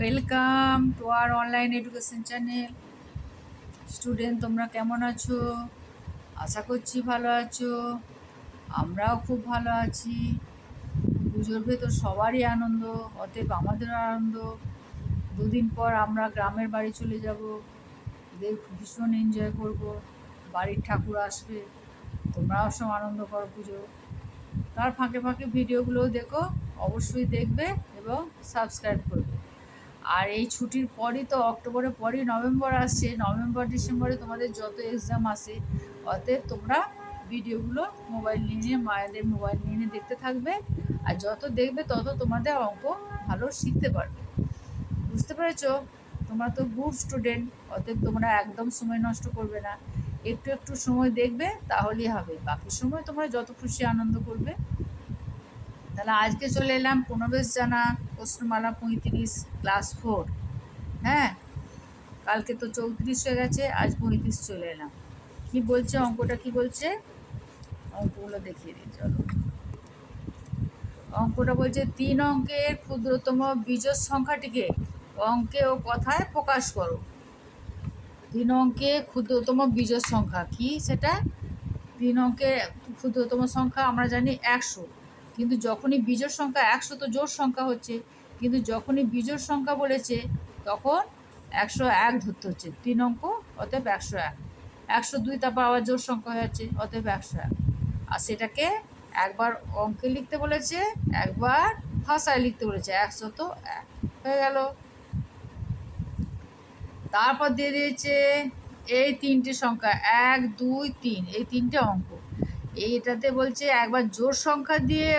Welcome to our online education channel student তোমরা কেমন আছো? আশা করছি ভালো আছো। আমরাও খুব ভালো আছি। পুজোর ভেতর সবারই আনন্দ, অতএব আমাদেরও আনন্দ। দুদিন পর আমরা গ্রামের বাড়ি চলে যাব। দেখ ভীষণ এনজয় করব। বাড়ির ঠাকুর আসবে। তোমরাও সব আনন্দ করো পুজো। তার ফাঁকে ফাঁকে ভিডিওগুলোও দেখো। অবশ্যই দেখবে এবং সাবস্ক্রাইব করবে। আর এই ছুটির পরই তো অক্টোবরের পরই নভেম্বর আসছে। নভেম্বর, ডিসেম্বরে তোমাদের যত এক্সাম আসে, অতএব তোমরা ভিডিওগুলো মোবাইল নিয়ে মায়েদের মোবাইল নিয়ে নিয়ে দেখতে থাকবে। আর যত দেখবে, তত তোমাদের অঙ্ক ভালো শিখতে পারবে। বুঝতে পেরেছ? তোমরা তো গুড স্টুডেন্ট অতএব তোমরা একদম সময় নষ্ট করবে না। একটু একটু সময় দেখবে, তাহলেই হবে। বাকি সময় তোমরা যত খুশি আনন্দ করবে। তাহলে আজকে চলে এলাম পুনবেশ জানা। প্রশ্নমালা পঁয়ত্রিশ ক্লাস ফোর হ্যাঁ? কালকে তো চৌত্রিশ হয়ে গেছে, আজ পঁয়ত্রিশ চলে এলাম। কি বলছে অঙ্কটা, কি বলছে? অঙ্কগুলো দেখিয়ে দিই, চলো। অঙ্কটা বলছে, তিন অঙ্কের ক্ষুদ্রতম বীজের সংখ্যাটিকে অঙ্কে ও কথায় প্রকাশ করো। তিন অঙ্কে ক্ষুদ্রতম বীজের সংখ্যা, কি সেটা? তিন অঙ্কের ক্ষুদ্রতম সংখ্যা আমরা জানি একশো। কিন্তু যখনই বীজের সংখ্যা একশো তো জোর সংখ্যা হচ্ছে, কিন্তু যখনই বীজের সংখ্যা বলেছে, তখন একশো এক ধরতে হচ্ছে। তিন অঙ্ক, অতএব একশো এক। একশো দুই তারপর আবার জোর সংখ্যা হয়ে যাচ্ছে, অতএব একশো এক। আর সেটাকে একবার অঙ্কে লিখতে বলেছে, একবার ভাষায় লিখতে বলেছে একশো তো এক। হয়ে গেল। তারপর দিয়ে দিয়েছে, এই তিনটে সংখ্যা, এক, দুই, তিন। এই তিনটে অঙ্ক। এইটাতে বলছে একবার জোর সংখ্যা দিয়ে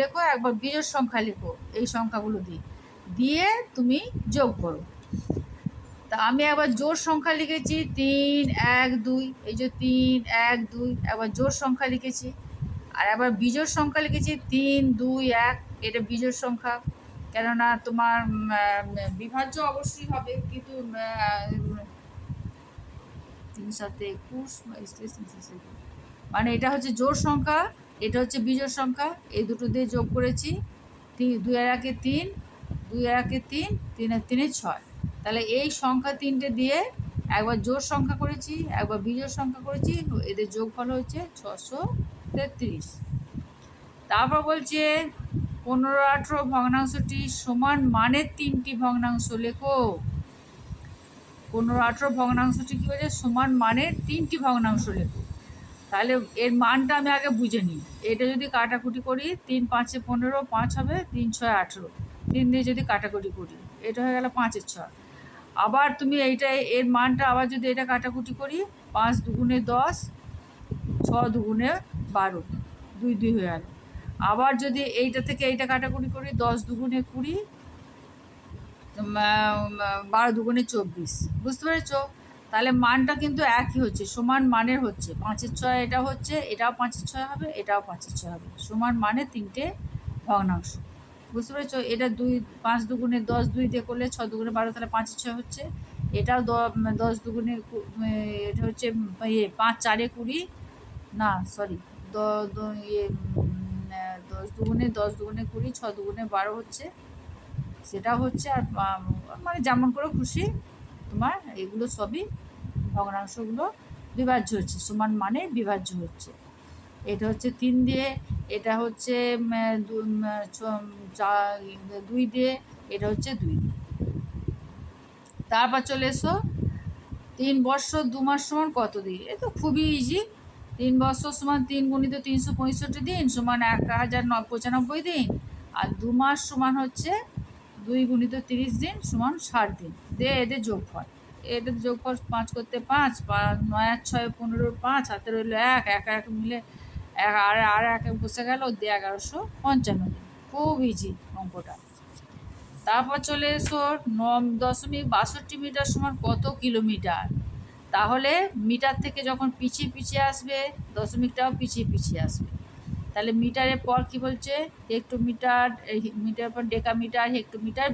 লেখো, একবার বিজোর সংখ্যা লেখো, এই সংখ্যাগুলো দিয়ে। দিয়ে তুমি যোগ করো। তা আমি একবার জোর সংখ্যা লিখেছি, তিন, এক, দুই, এই যে তিন, এক, দুই একবার জোর সংখ্যা লিখেছি, আর একবার বিজোর সংখ্যা লিখেছি, তিন, দুই, এক, এটা বিজোর সংখ্যা। কেননা তোমার বিভাজ্য অবশ্যই হবে, কিন্তু তিন সাথে একুশ মানে এটা হচ্ছে জোর সংখ্যা, এটা হচ্ছে বিজোড় সংখ্যা, এই দুটো দিয়ে যোগ করেছি, তিন, দুই আর একে তিন, দুই আর একে তিন তিন আর তিনে ছয়। তাহলে এই সংখ্যা তিনটে দিয়ে একবার জোর সংখ্যা করেছি, একবার বিজোড় সংখ্যা করেছি, এদের যোগফল হচ্ছে ছশো তেত্রিশ। তারপর বলছে পনেরো আঠেরো ভগ্নাংশটি সমান মানের তিনটি ভগ্নাংশ, লেখো। পনেরো আঠেরো ভগ্নাংশটি কী বলছে? সমান মানের তিনটি ভগ্নাংশ, লেখো। তাহলে এর মানটা আমি আগে বুঝে নিই। এটা যদি কাটাকুটি করি, তিন পাঁচে পনেরো, পাঁচ হবে তিন ছয় আঠেরো। তিন দিয়ে যদি কাটাকুটি করি, এটা হয়ে গেল পাঁচের ছয়। আবার তুমি এইটা, এর মানটা আবার যদি এটা কাটাকুটি করি, পাঁচ দুগুণে দশ, ছ দুগুণে বারো, দুই দুই হয়ে গেল। আবার যদি এইটা থেকে এইটা কাটাকুটি করি, দশ দুগুণে কুড়ি বারো দুগুণে চব্বিশ। বুঝতে পেরেছ? তাহলে মানটা কিন্তু একই হচ্ছে, সমান মানের হচ্ছে। পাঁচের ছয় এটা হচ্ছে, এটাও পাঁচের ছয় হবে, এটাও পাঁচের ছয় হবে। সমান মানে তিনটে ভগ্নাংশ। বুঝতে পেরেছ? এটা দুই, পাঁচ দুগুণে দশ দুই দিয়ে করলে ছ দুগুণে বারো, তাহলে পাঁচের ছয় হচ্ছে। এটাও দশ দুগুণে এটা হচ্ছে ইয়ে পাঁচ, চারে কুড়ি, না সরি ইয়ে দশ দুগুণে দশ দুগুণে কুড়ি ছ দুগুণে বারো হচ্ছে। সেটা হচ্ছে, আর মানে যেমন করে খুশি, তোমার এগুলো সবই ভগ্নাংশগুলো বিভাজ্য হচ্ছে, সমান মানে বিভাজ্য হচ্ছে। এটা হচ্ছে তিন দিয়ে, এটা হচ্ছে দুই দিয়ে, এটা হচ্ছে দুই। দিয়ে তারপর চলে এসো, তিন বছর দু মাস সমান কত দিন এ তো খুবই ইজি তিন বছর সমান তিন গুণিত তিনশো পঁয়ষট্টি দিন সমান এক হাজার ন, পঁচানব্বই দিন। আর দু মাস সমান হচ্ছে দুই গুণিত তিরিশ দিন সমান ষাট দিন। দে, এদের যোগফল। এদের যোগফল পাঁচ করতে পাঁচ নয় আর ছয় পনেরো পাঁচ হাতে রইল এক এক এক মিলে এক, আর আর এক বসে গেল দিয়ে এগারোশো পঞ্চান্ন খুব ইজি অঙ্কটা। তারপর চলে এসো ন দশমিক বাষট্টি মিটার সমান কত কিলোমিটার? তাহলে মিটার থেকে যখন পিছিয়ে পিছিয়ে আসবে, দশমিকটাও পিছিয়ে পিছিয়ে আসবে। তাহলে মিটারের পর কি বলছে? হেক্টোমিটার মিটার পর ডেকামিটার, হেক্টোমিটার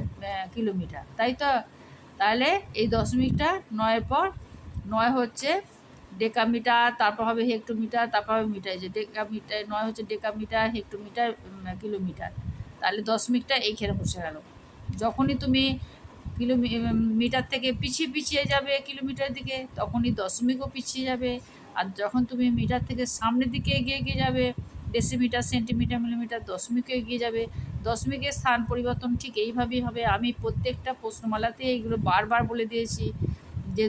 কিলোমিটার। তাই তো? তাহলে এই দশমিকটা নয়ের পর নয় হচ্ছে ডেকামিটার, তারপর হবে হেক্টোমিটার, তারপর হবে মিটার। যে ডেকামিটার, নয় হচ্ছে ডেকামিটার, হেক্টোমিটার কিলোমিটার। তাহলে দশমিকটা এইখানে বসে গেল। যখনই তুমি কিলোমি মিটার থেকে পিছিয়ে পিছিয়ে যাবে কিলোমিটার দিকে, তখনই দশমিকও পিছিয়ে যাবে। আর যখন তুমি মিটার থেকে সামনের দিকে এগিয়ে এগিয়ে যাবে ডেসিমিটার সেন্টিমিটার মিলিমিটার দশমিকে এগিয়ে যাবে। দশমিকের স্থান পরিবর্তন ঠিক এইভাবেই হবে। আমি প্রত্যেকটা প্রশ্নমালাতে এইগুলো বারবার বলে দিয়েছি যে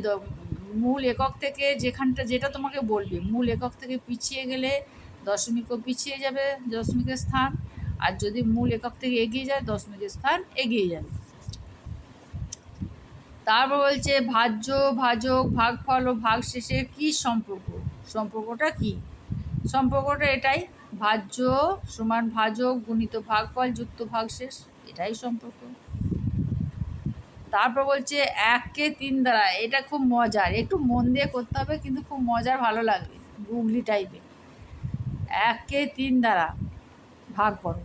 মূল একক থেকে যেখানটা যেটা তোমাকে বলবে, মূল একক থেকে পিছিয়ে গেলে দশমিকও পিছিয়ে যাবে দশমিকের স্থান। আর যদি মূল একক থেকে এগিয়ে যায় দশমিকের স্থান এগিয়ে যাবে। তারপর বলছে ভাজ্য, ভাজক, ভাগফল ও ভাগ শেষের কী সম্পর্ক? সম্পর্কটা কি? সম্পর্কটা এটাই। ভাজ্য, সমান ভাজক, গুণিত ভাগফল যুক্ত ভাগশেষ এটাই সম্পর্ক। তারপর বলছে এককে তিন দ্বারা। এটা খুব মজার। একটু মন দিয়ে করতে হবে, কিন্তু খুব মজার, ভালো লাগবে। গুগলি টাইপের এককে তিন দ্বারা ভাগ করো।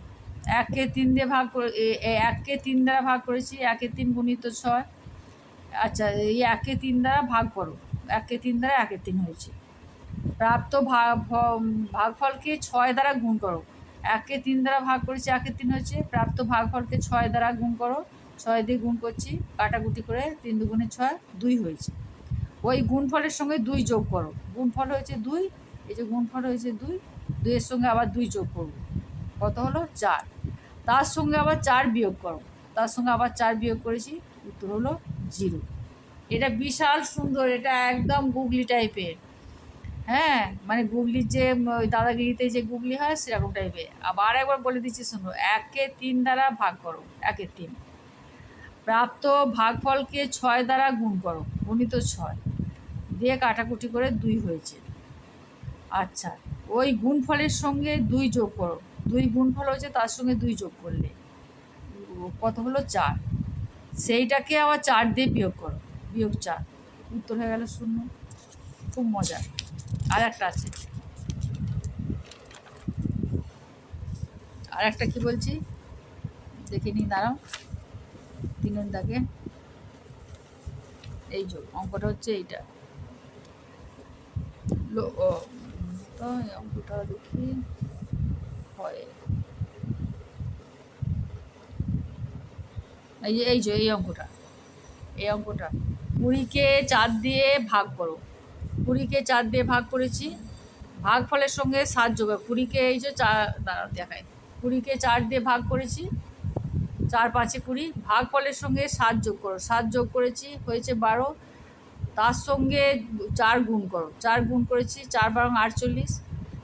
এককে তিন দিয়ে ভাগ করে এককে তিন দ্বারা ভাগ করেছি। একে তিন গুণিত ছয়। আচ্ছা এই একে তিন দ্বারা ভাগ করো। একে তিন দ্বারা একে তিন হয়েছে। প্রাপ্ত ভাগ ভাগফলকে ছয় দ্বারা গুণ করো। একে তিন দ্বারা ভাগ করেছি, একে তিন হয়েছে। প্রাপ্ত ভাগফলকে ছয় দ্বারা গুণ করো। ছয় দিয়ে গুণ করছি, কাটাকুটি করে তিন দুগুণে ছয়, দুই হয়েছে। ওই গুণফলের সঙ্গে দুই যোগ করো। গুণফল হয়েছে দুই, এই যে গুণফল হয়েছে দুই, দুইয়ের সঙ্গে আবার দুই যোগ করব। কত হলো? চার। তার সঙ্গে আবার চার বিয়োগ করো। তার সঙ্গে আবার চার বিয়োগ করেছি, উত্তর হলো জিরো। এটা বিশাল সুন্দর, এটা একদম গুগলি টাইপের। হ্যাঁ মানে গুগলির যে দাদাগিরিতে যে গুগলি হয় সেরকম টাইপের আবার একবার বলে দিচ্ছি, শুনো, একে তিন দ্বারা ভাগ করো, একে তিন। প্রাপ্ত ভাগফলকে ছয় দ্বারা গুণ করো, গুণিত ছয়। দিয়ে কাটাকুটি করে দুই হয়েছে। আচ্ছা ওই গুণফলের সঙ্গে দুই যোগ করো। দুই গুণফল হয়েছে, তার সঙ্গে দুই যোগ করলে। কত হলো? চার। সেইটাকে আবার চার দিয়ে বিয়োগ করো। বিয়োগ চার। উত্তর হয়ে গেল শূন্য। খুব মজা। আর একটা আছে। আর একটা কি বলছি? দেখে নিই, দাঁড়াও। তিনের দাগে এই যে, অঙ্কটা হচ্ছে এইটা। অঙ্কটা দেখি। হয়। এই যে এই যে, এই অঙ্কটা। এই অঙ্কটা। কুড়িকে চার দিয়ে ভাগ করো। কুড়িকে চার দিয়ে ভাগ করেছি। ভাগ ফলের সঙ্গে সাত যোগ কুড়িকে এই যে চার দাঁড়া দেখায় কুড়িকে চার দিয়ে ভাগ করেছি। চার পাঁচে কুড়ি। ভাগ ফলের সঙ্গে সাত যোগ করো। সাত যোগ করেছি, হয়েছে বারো। তার সঙ্গে চার গুণ করো। চার গুণ করেছি, চার বারং আটচল্লিশ।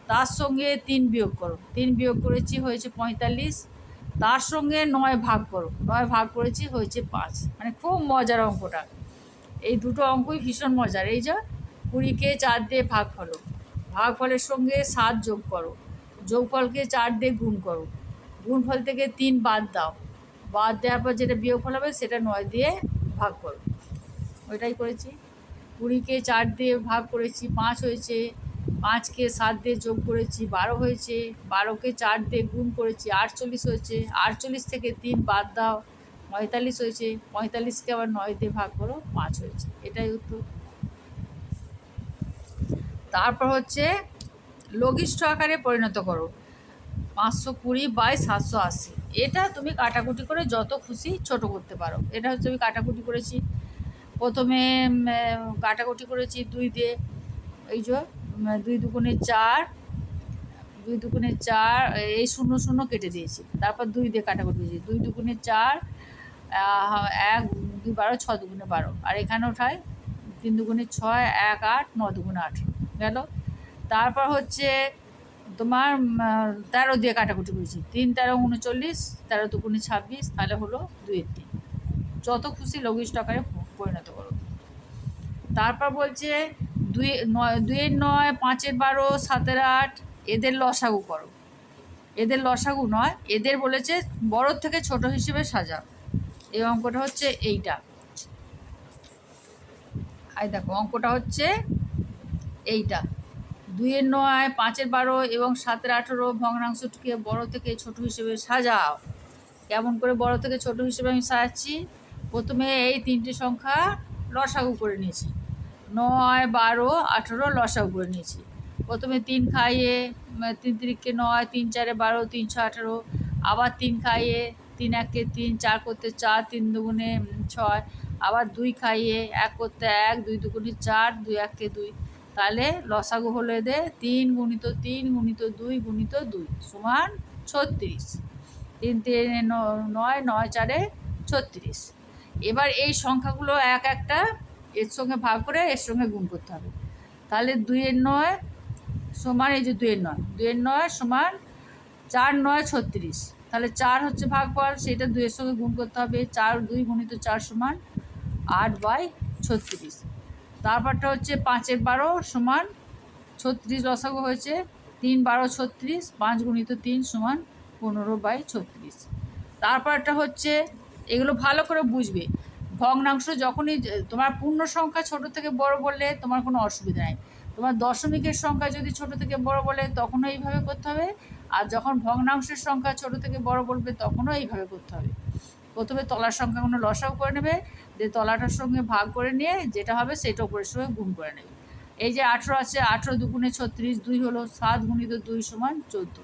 তার সঙ্গে তিন বিয়োগ করো। তিন বিয়োগ করেছি, হয়েছে পঁয়তাল্লিশ। তার সঙ্গে নয় ভাগ করো। নয় ভাগ করেছি, হয়েছে পাঁচ। মানে খুব মজার অঙ্কটা। এই দুটো অঙ্কই ভীষণ মজার। এই যে কুড়িকে চার দিয়ে ভাগ ফলো ভাগ ফলের সঙ্গে সাত যোগ করো। যোগফলকে চার দিয়ে গুণ করো। গুণফল থেকে তিন বাদ দাও। বাদ দেওয়ার পর যেটা বিয়োগফল হবে, সেটা নয় দিয়ে ভাগ করো। ওইটাই করেছি। কুড়িকে চার দিয়ে ভাগ করেছি, পাঁচ হয়েছে। পাঁচকে সাত দিয়ে যোগ করেছি, বারো হয়েছে। বারোকে চার দিয়ে গুণ করেছি, আটচল্লিশ হয়েছে। আটচল্লিশ থেকে তিন বাদ দাও, পঁয়তাল্লিশ হয়েছে। পঁয়তাল্লিশকে আবার নয় দিয়ে ভাগ করো, পাঁচ হয়েছে। এটাই উত্তর। তারপর হচ্ছে লঘিষ্ঠ আকারে পরিণত করো। পাঁচশো কুড়ি বাই সাতশো আশি। এটা তুমি কাটাকুটি করে যত খুশি ছোট করতে পারো। এটা হচ্ছে আমি কাটাকুটি করেছি। প্রথমে কাটাকুটি করেছি দুই দিয়ে। এই যে দুই দুগুণে চার, দুই দুগুণে চার, এই শূন্য শূন্য কেটে দিয়েছি। তারপর দুই দিয়ে কাটাকুটি দিয়েছি দুই দুগুণে চার এক দুই বারো ছ দুগুণে বারো। আর এখানে ওঠায় তিন দুগুণে ছয়, এক আট, ন দুগুণে আঠেরো। গেল। তারপর হচ্ছে তোমার তেরো দিয়ে কাটাকুটি করেছি। তিন, তেরো, উনচল্লিশ, তেরো দুগুণে ছাব্বিশ, তাহলে হলো দুইয়ের তিন। যত খুশি লঘিষ্ঠ আকারে পরিণত করো। তারপর বলছে, দুই, নয়, দুইয়ের নয়, পাঁচের বারো, সাতের আট, এদের লসাগু করো। এদের লসাগু নয়, এদের বলেছে বড় থেকে ছোট হিসেবে সাজাও। এই অঙ্কটা হচ্ছে এইটা। আই দেখো, অঙ্কটা হচ্ছে এইটা। দুইয়ের নয়, পাঁচের বারো এবং সাতের আঠেরো ভগ্নাংশটিকে বড় থেকে ছোট হিসেবে সাজাও। কেমন করে বড় থেকে ছোট হিসেবে আমি সাজাচ্ছি? প্রথমে এই তিনটে সংখ্যা লসাগু করে নিয়েছি। নয়, বারো, আঠেরো লসাগু করে নিয়েছি। প্রথমে তিন খাইয়ে তিন তিরিখকে নয়, তিন চারে বারো, তিনশো আঠেরো। আবার তিন খাইয়ে, তিন একে তিন, চার করতে চার, তিন দুগুণে ছয়। আবার দুই খাইয়ে, এক করতে এক, দুই দুগুণে চার, দুই একে দুই। তাহলে লসাগু হলো এদের তিন গুণিত তিন গুণিত দুই গুণিত দুই সমান ছত্রিশ। তিন, তিনে নয় নয়, চারে ছত্রিশ। এবার এই সংখ্যাগুলো এক একটা এর সঙ্গে ভাগ করে এর সঙ্গে গুণ করতে হবে। তাহলে দুইয়ের নয় সমান এই যে দুইয়ের নয়। দুইয়ের নয় সমান চার, নয়, ছত্রিশ। তাহলে চার হচ্ছে ভাগ ভাগফল, সেটা দুইয়ের সঙ্গে গুণ করতে হবে। চার, দুই গুণিত চার সমান আট বাই ছত্রিশ। তারপরটা হচ্ছে পাঁচের বারো সমান ছত্রিশ লসাগু হয়েছে, তিন বারো ছত্রিশ, পাঁচ গুণিত তিন সমান পনেরো বাই ছত্রিশ। তারপরটা হচ্ছে, এগুলো ভালো করে বুঝবে। ভগ্নাংশ যখনই তোমার পূর্ণ সংখ্যা ছোট থেকে বড় বললে তোমার কোনো অসুবিধা নেই। তোমার দশমিকের সংখ্যা যদি ছোট থেকে বড় বলে তখনও এইভাবে করতে হবে, আর যখন ভগ্নাংশের সংখ্যা ছোট থেকে বড় বলবে তখনও এইভাবে করতে হবে। প্রথমে তলার সংখ্যাগুলো লসাও করে নেবে, দিয়ে তলাটার সঙ্গে ভাগ করে নিয়ে যেটা হবে সেটা উপরের সঙ্গে গুণ করে নেবে। এই যে আঠেরো আছে, আঠেরো দুগুণে ছত্রিশ, দুই হলো সাত গুণিত দুই সমান চোদ্দ।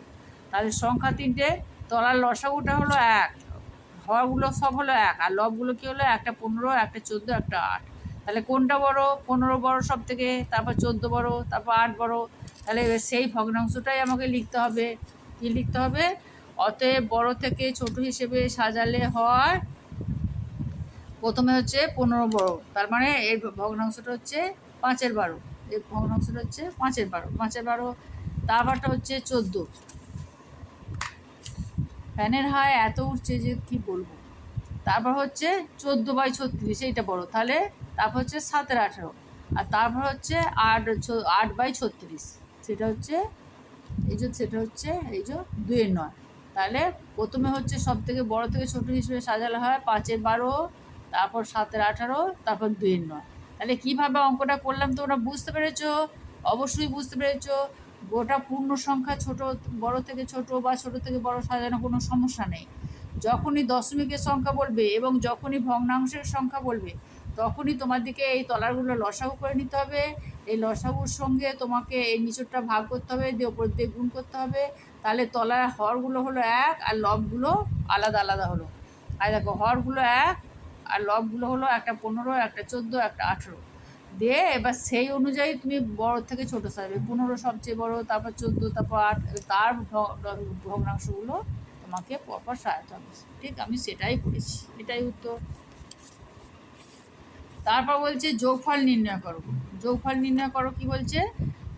তাহলে সংখ্যা তিনটে, তলার লসাগুটা হলো এক, হরগুলো সব হলো এক, আর লবগুলো কী হলো একটা পনেরো, একটা চোদ্দ, একটা আট। তাহলে কোনটা বড়? পনেরো বড় সব থেকে, তারপর চোদ্দ বড়, তারপর আট বড়। তাহলে সেই ভগ্নাংশটাই আমাকে লিখতে হবে। কী লিখতে হবে? অতএব বড় থেকে ছোট হিসেবে সাজালে হয়। প্রথমে হচ্ছে পনেরো বড়, তার মানে এই ভগ্নাংশটা হচ্ছে পাঁচের বারো। এই ভগ্নাংশটা হচ্ছে পাঁচের বারো। পাঁচের বারো তারপরটা হচ্ছে চোদ্দ। ফ্যানের হায় এত উঠছে যে কি বলব? তারপর হচ্ছে চোদ্দ বাই ছত্রিশ, এইটা বড়। তাহলে তারপর হচ্ছে সাতের আঠেরো। আর তারপর হচ্ছে আট আট বাই ছত্রিশ। সেটা হচ্ছে, এই যে সেটা হচ্ছে, এই যে দুইয়ের নয়। তাহলে প্রথমে হচ্ছে সব থেকে বড় থেকে ছোট হিসেবে সাজানো হয় পাঁচের বারো, তারপর সাতের আঠারো, তারপর দুইয়ের নয়। তাহলে কীভাবে অঙ্কটা করলাম তোমরা বুঝতে পেরেছ? অবশ্যই বুঝতে পেরেছ। গোটা পূর্ণ সংখ্যা ছোট, বড় থেকে ছোট বা ছোট থেকে বড় সাজানো কোনো সমস্যা নেই। যখনই দশমিকের সংখ্যা বলবে এবং যখনই ভগ্নাংশের সংখ্যা বলবে, তখনই তোমার দিকে এই তলারগুলো লসাগু করে নিতে হবে। এই লসাগুর সঙ্গে তোমাকে এই নিচরটা ভাগ করতে হবে, দিয়ে ওপর দিয়ে গুণ করতে হবে। তাহলে তলার হরগুলো হলো এক আর লবগুলো আলাদা আলাদা হলো। আর দেখো, হরগুলো এক আর লবগুলো হলো একটা পনেরো, একটা চোদ্দ, একটা আঠেরো। দিয়ে এবার সেই অনুযায়ী তুমি বড় থেকে ছোট সাজাবে। পনেরো সবচেয়ে বড়, তারপর চোদ্দ, তারপর আট, তার ভগ্নাংশগুলো তোমাকে পরপর সাজাতে হবে। ঠিক, আমি সেটাই করেছি। এটাই উত্তর। তারপর বলছে যোগফল নির্ণয় করো। যোগফল নির্ণয় করো কি বলছে?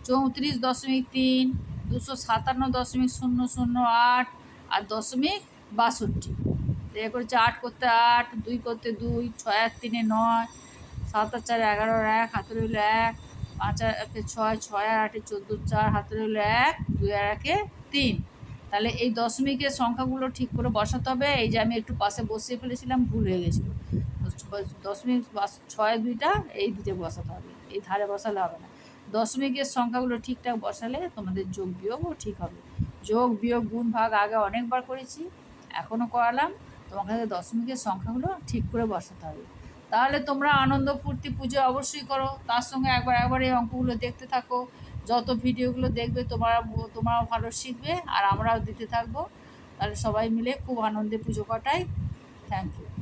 চৌত্রিশ দশমিক তিন দুশো সাতান্ন দশমিক শূন্য শূন্য আট আর দশমিক বাষট্টি। এ করছে আট করতে আট, দুই করতে দুই, ছয় আর তিনে নয়, সাত আর চার এগারো এক হাতে রইল এক, পাঁচ আর একে ছয় ছয় আর আটে চোদ্দ, চার হাতে রইল এক, দুই আর একে তিন। তাহলে এই দশমিকের সংখ্যাগুলো ঠিক করে বসাতে হবে। এই যে আমি একটু পাশে বসিয়ে ফেলেছিলাম, ভুল হয়ে গেছিল। দশমিক ছয়, দুইটা এই দিকে বসাতে হবে। এই ধারে বসালে হবে না। দশমিকের সংখ্যাগুলো ঠিকঠাক বসালে তোমাদের যোগ বিয়োগও ঠিক হবে। যোগ, বিয়োগ, গুণ, ভাগ আগে অনেকবার করেছি, এখনও করালাম, তোমাকে দশমিকের সংখ্যাগুলো ঠিক করে বসাতে হবে। তাহলে তোমরা আনন্দ ফুর্তি পুজো অবশ্যই করো, তার সঙ্গে একবার একবার এই অঙ্কগুলো দেখতে থাকো, যত ভিডিওগুলো দেখবে তোমরা, তোমরাও ভালো শিখবে আর আমরাও দিতে থাকব। তাহলে সবাই মিলে খুব আনন্দে পুজো কাটাই। Thank you